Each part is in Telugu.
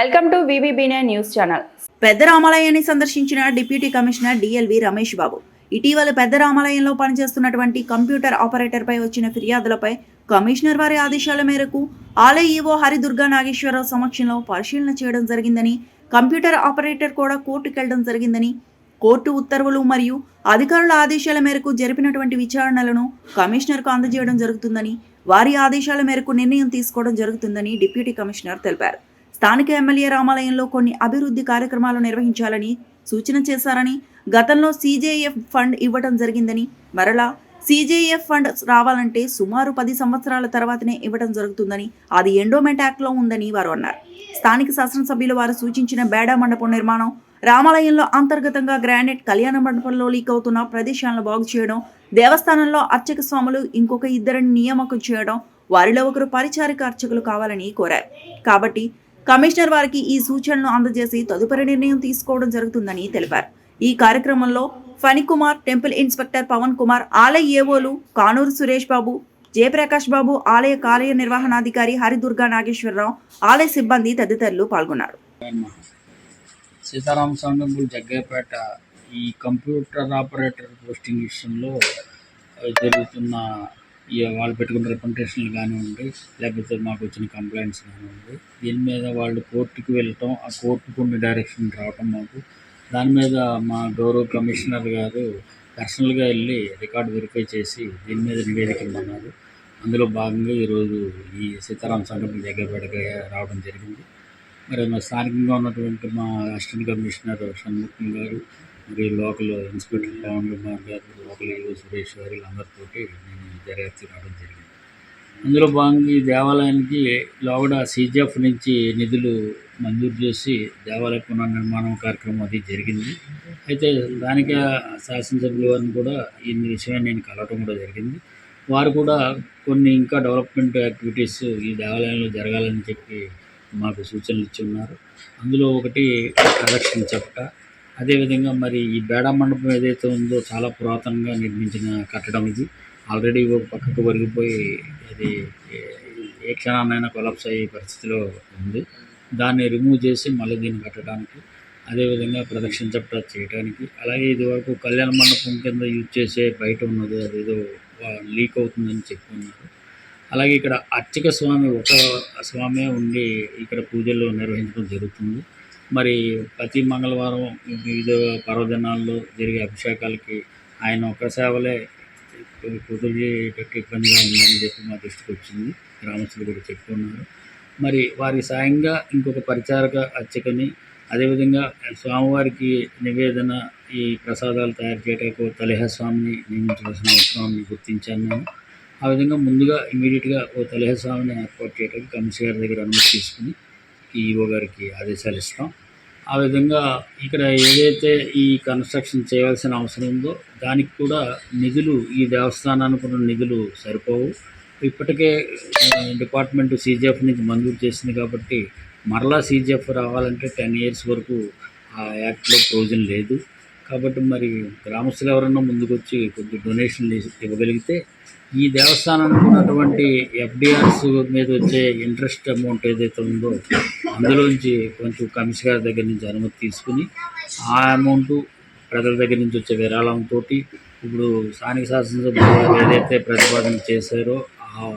వెల్కమ్ టు వివిబీనే న్యూస్ ఛానల్. పెద్ద రామాలయాన్ని సందర్శించిన deputy commissioner D L V Ramesh Babu. ఇటీవల పెద్ద రామాలయంలో పనిచేస్తున్నటువంటి కంప్యూటర్ ఆపరేటర్పై వచ్చిన ఫిర్యాదులపై కమిషనర్ వారి ఆదేశాల మేరకు ఆలయ ఈవో హరిదుర్గా నాగేశ్వరరావు సమక్షంలో పరిశీలన చేయడం జరిగిందని కంప్యూటర్ ఆపరేటర్ కూడా కోర్టుకెళ్ళడం జరిగిందని కోర్టు ఉత్తర్వులు మరియు అధికారుల ఆదేశాల మేరకు జరిపినటువంటి విచారణలను కమిషనర్కు అందజేయడం జరుగుతుందని వారి ఆదేశాల మేరకు నిర్ణయం తీసుకోవడం జరుగుతుందని డిప్యూటీ కమిషనర్ తెలిపారు. స్థానిక ఎమ్మెల్యే రామాలయంలో కొన్ని అభివృద్ధి కార్యక్రమాలు నిర్వహించాలని సూచన చేశారని గతంలో సీజేఎఫ్ ఫండ్ ఇవ్వటం జరిగిందని మరలా సీజేఎఫ్ ఫండ్ రావాలంటే సుమారు పది సంవత్సరాల తర్వాతనే ఇవ్వడం జరుగుతుందని అది ఎండోమెంట్ యాక్ట్లో ఉందని వారు అన్నారు. స్థానిక శాసనసభ్యులు వారు సూచించిన బేడా మండపం నిర్మాణం రామాలయంలో అంతర్గతంగా గ్రానైట్ కళ్యాణ మండపంలో లీక్ అవుతున్న ప్రదేశాలను బాగు చేయడం దేవస్థానంలో అర్చక స్వాములు ఇంకొక ఇద్దరిని నియామకం చేయడం వారిలో ఒకరు పరిచారిక అర్చకులు కావాలని కోరారు. కాబట్టి కమిషనర్ వారికి ఈ సూచనలు అందజేసి తదుపరి నిర్ణయం తీసుకోవడం జరుగుతుందని తెలిపారు. ఈ కార్యక్రమంలో ఫణికుమార్ టెంపుల్ ఇన్స్పెక్టర్ పవన్ కుమార్ ఆలయ ఏవోలు కానూరు సురేష్ బాబు జయప్రకాష్ బాబు ఆలయ కార్య నిర్వహణాధికారి హరిదుర్గా నాగేశ్వరరావు ఆలయ సిబ్బంది తదితరులు పాల్గొన్నారు. సీతారామ సంగంపుల్ జగ్గయ్యపేట ఈ కంప్యూటర్ ఆపరేటర్ పోస్టింగ్ విషయంలో జరుగుతున్న వాళ్ళు పెట్టుకున్న రిప్రజెంటేషన్లు కానివ్వండి లేకపోతే మాకు వచ్చిన కంప్లైంట్స్ కానివ్వండి దీని మీద వాళ్ళు కోర్టుకు వెళ్ళటం ఆ కోర్టు కొన్ని డైరెక్షన్ రావటం మాకు. దాని మీద మా గౌరవ కమిషనర్ గారు పర్సనల్గా వెళ్ళి రికార్డు వెరిఫై చేసి దీని మీద నివేదిక ఇమ్మన్నారు అందులో భాగంగా ఈరోజు ఈ సీతారామ దగ్గర జగ్గయ్యపేటకి రావడం జరిగింది. మరి మా స్థానికంగా ఉన్నటువంటి మా అసిస్టెంట్ కమిషనర్ షణ్ముఖం గారు మరి లోకల్ ఇన్స్పెక్టర్ పవన్ గారు లోకల్ ఈవో సురేష్ గారు వీళ్ళందరితోటి నేను దర్యాప్తు రావడం జరిగింది. అందులో భాగంగా ఈ దేవాలయానికి లోగడ సీజీఎఫ్ నుంచి నిధులు మంజూరు చేసి దేవాలయ పునర్నిర్మాణం కార్యక్రమం అది జరిగింది. అయితే స్థానిక శాసనసభ్యుల వారిని కూడా ఈ విషయాన్ని నేను కలవటం కూడా జరిగింది. వారు కూడా కొన్ని ఇంకా డెవలప్మెంట్ యాక్టివిటీస్ ఈ దేవాలయంలో జరగాలని చెప్పి మాకు సూచనలు ఇచ్చి ఉన్నారు. అందులో ఒకటి ప్రదక్షిణ చెప్పట అదేవిధంగా మరి ఈ బేడా మండపం ఏదైతే ఉందో చాలా పురాతనంగా నిర్మించిన కట్టడం ఇది. ఆల్రెడీ పక్కకు ఒరిగిపోయి అది ఏ- ఏ క్షణాన్నైనా కొలాప్స్ అయ్యే పరిస్థితిలో ఉంది. దాన్ని రిమూవ్ చేసి మళ్ళీ దీన్ని కట్టడానికి అదేవిధంగా ప్రదక్షిణ చప్పట చేయడానికి అలాగే ఇది వరకు కళ్యాణ మండపం కింద యూజ్ చేసే బయట ఉన్నది అదేదో లీక్ అవుతుందని చెప్పుకున్నారు అలాగే ఇక్కడ అర్చక స్వామి ఒక స్వామి ఉండి ఇక్కడ పూజలు నిర్వహించడం జరుగుతుంది. మరి ప్రతి మంగళవారం వివిధ పర్వదినాల్లో జరిగే అభిషేకాలకి ఆయన ఒక సేవలే కుదిరేటట్టు ఇబ్బందిగా ఉందని చెప్పి మా దృష్టికి వచ్చింది. గ్రామస్తులు కూడా చెప్పుకున్నారు. మరి వారి సాయంగా ఇంకొక పరిచారక అర్చకని అదేవిధంగా స్వామివారికి నివేదన ఈ ప్రసాదాలు తయారు చేయడానికి ఒక తలిహ స్వామిని నియమించవలసిన అవసరాన్ని గుర్తించాను నేను. ఆ విధంగా ముందుగా ఇమీడియట్గా ఓ తలిహ స్వామిని ఏర్పాటు చేయడానికి కమిషనర్ దగ్గర అనుమతి తీసుకుని ఈఓ గారికి ఆదేశాలు ఇస్తాం. ఆ విధంగా ఇక్కడ ఏదైతే ఈ కన్స్ట్రక్షన్ చేయవలసిన అవసరం ఉందో దానికి కూడా నిధులు ఈ దేవస్థానానికి ఉన్న నిధులు సరిపోవు. ఇప్పటికే డిపార్ట్మెంట్ సీజీఎఫ్ నుంచి మంజూరు చేసింది కాబట్టి మరలా సీజీఎఫ్ రావాలంటే టెన్ ఇయర్స్ వరకు ఆ యాక్ట్లో ప్రొవిజన్ లేదు. కాబట్టి మరి గ్రామస్తులు ఎవరన్నా ముందుకొచ్చి కొద్ది డొనేషన్లు ఇవ్వగలిగితే ఈ దేవస్థానానికి ఉన్నటువంటి ఎఫ్డిఆర్స్ మీద వచ్చే ఇంట్రెస్ట్ అమౌంట్ ఏదైతే ఉందో అందులోంచి కొంచెం కమిషనర్ గారి దగ్గర నుంచి అనుమతి తీసుకుని ఆ అమౌంట్ ప్రజల దగ్గర నుంచి వచ్చే విరాళంతో ఇప్పుడు స్థానిక శాసనసభ్యులు ఏదైతే ప్రతిపాదన చేశారో ఆ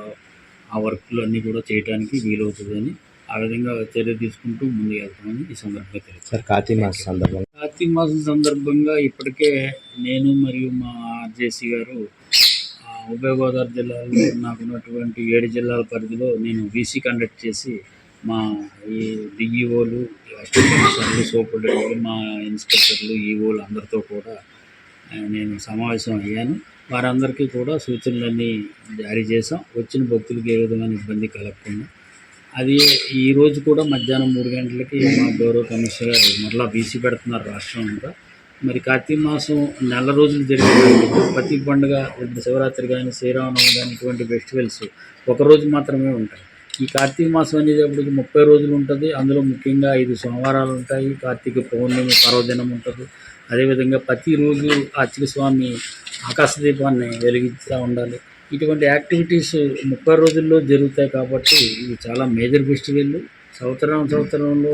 ఆ వర్క్లు అన్నీ కూడా చేయడానికి వీలవుతుందని ఆ విధంగా చర్య తీసుకుంటూ ముందుకు వెళ్తామని ఈ సందర్భంగా తెలుసు సార్ కార్తీక మాస సందర్భంగా? కార్తీక మాసం సందర్భంగా ఇప్పటికే నేను మరియు మా ఆర్జేసీ గారు ఉభయ గోదావరి జిల్లాలో నాకున్నటువంటి ఏడు జిల్లాల పరిధిలో నేను వీసీ కండక్ట్ చేసి మా ఈ డిఈఓలు అసిస్టెంట్ కమిషనర్లు సూపరింటెండెంట్లు మా ఇన్స్పెక్టర్లు ఈఓలు అందరితో కూడా నేను సమావేశం అయ్యాను. వారందరికీ కూడా సూచనలన్నీ జారీ చేసాం వచ్చిన భక్తులకి ఏ విధమైన ఇబ్బంది కలగకుండా అది ఈ రోజు కూడా మధ్యాహ్నం మూడు గంటలకి మా గౌరవ కమిషనర్ గారు మరలా బీసీ పెడుతున్నారు రాష్ట్రం అంతా మరి కార్తీక మాసం నెల రోజులు జరిగే ప్రతి పండుగ శివరాత్రి కానీ శ్రీరామనవమి కానీ ఇటువంటి ఫెస్టివల్స్ ఒక రోజు మాత్రమే ఉంటాయి. ఈ కార్తీక మాసం అనేటప్పటికి ముప్పై రోజులు ఉంటుంది. అందులో ముఖ్యంగా ఐదు సోమవారాలు ఉంటాయి. కార్తీక పౌర్ణమి పర్వదినం ఉంటుంది. అదేవిధంగా ప్రతిరోజు అర్చక స్వామి ఆకాశ దీపాన్ని వెలిగిస్తూ ఉండాలి. ఇటువంటి యాక్టివిటీస్ ముప్పై రోజుల్లో జరుగుతాయి కాబట్టి ఇవి చాలా మేజర్ ఫెస్టివల్ సంవత్సరం సంవత్సరంలో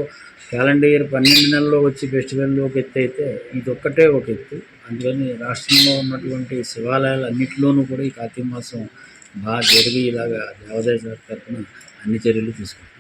క్యాలెండర్ ఇయర్ పన్నెండు నెలల్లో వచ్చి ఫెస్టివల్లో ఒక ఎత్తు అయితే ఇది ఒక్కటే ఒక ఎత్తు. అందుకని రాష్ట్రంలో ఉన్నటువంటి శివాలయాలు అన్నింటిలోనూ కూడా ఈ కార్తీక మాసం బాగా జరిగి ఇలాగా దేవాదాయ శాఖ తరఫున అన్ని చర్యలు తీసుకుంటాం